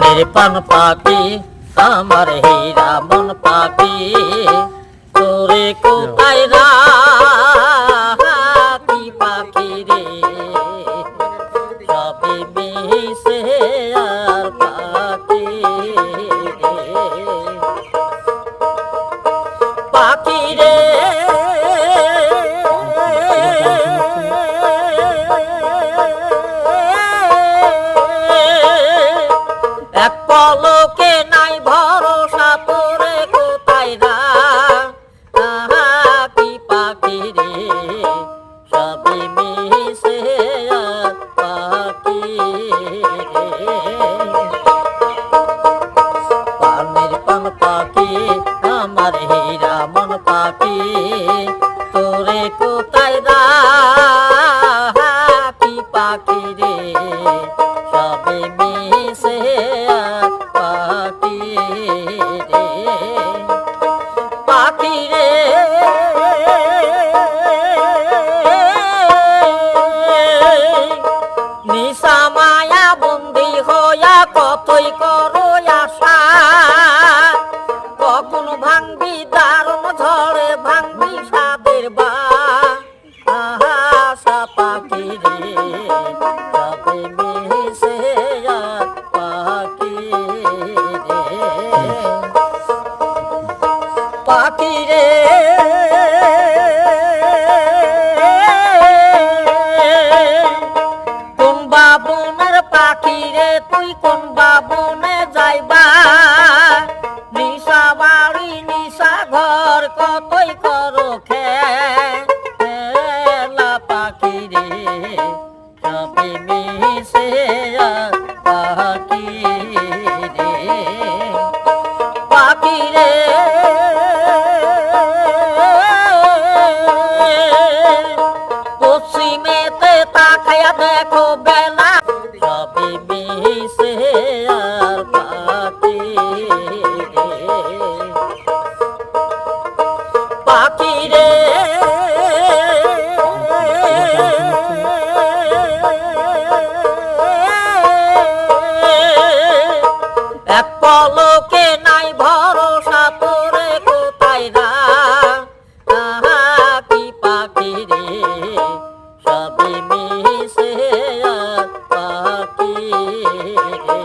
পানের পান পাপি আমার হীরা মন পাপি। তোরে কোথায় করো আশা। কখন ভাঙবি দারুণ ঝড়ে, ভাঙবি সাদের বা। আশা পাখি রে তবে মিশে পাখি রে। পাখি রে। বাবনের পাখি রে, তুই কোন বাবনে যাইবা? নিশা বাড়ি নিশা ঘর কতই করো খেলা পাখি রে সবে মিশে পাখি দেখো এক পলকে নাই ভরসা তোরে কোথায় রাখি পাখি রে? সবে মিশে পাখি রে।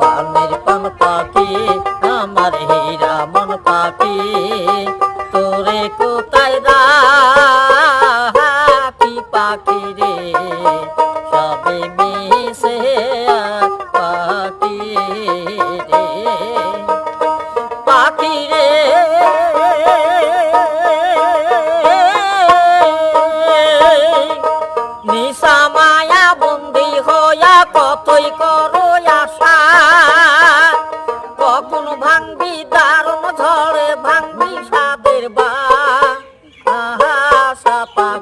পানের পান পাখি, আমার হীরা মন পাখি, তোরে কোথায় রাখি